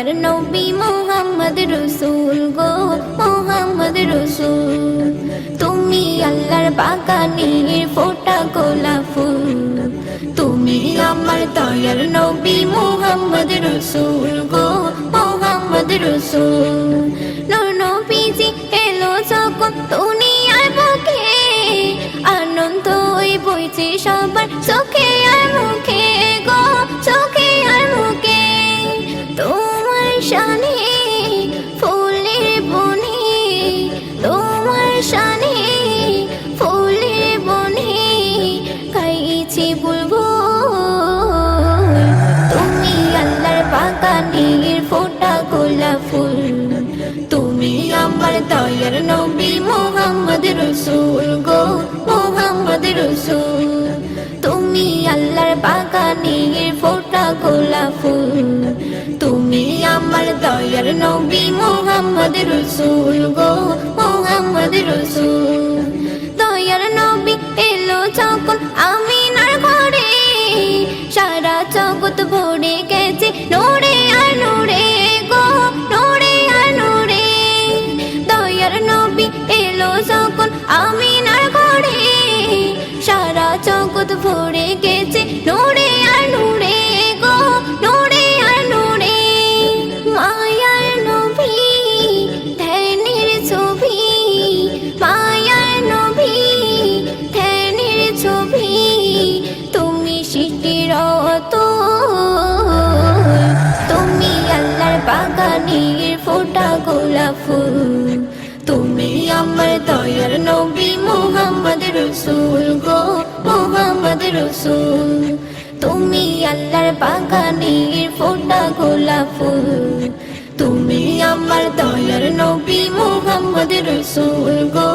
মায়ার মোহাম্মদ রসুল গো মোহাম্মদ রসুল তুমি আল্লাহর বাগানের ফোটা গোলা তুমি আমার দয়ার নবী মোহাম্মদ রসুল গো মোহাম্মদ রসুল নবীজি এলো যখন তুমি আর বুকে আনন্দ বইছে সবার চোখে আর গাইছি বলব, তুমি আল্লাহর বাগানের ফোটা গোলাপ ফুল। তুমি আমার দয়ার নবী মোহাম্মদ রসুল গো, মোহাম্মদ রসুল। তুমি আল্লাহর বাগানের ফোটা গোলাপ ফুল। তুমি আমার দয়ার নবী মোহাম্মদ রসুল গো, মোহাম্মদ রসুল। জগৎ ভরে গেছে। বাগানের ফোটা গোলাপ ফুল। তুমি আমার দয়ার নবী মোহাম্মদ রসুল গো, মোহাম্মদ রসুল। তুমি আল্লাহর বাগানের ফোটা গোলাপ ফুল। তুমি আমার দয়ার নবী মোহাম্মদ রসুল গো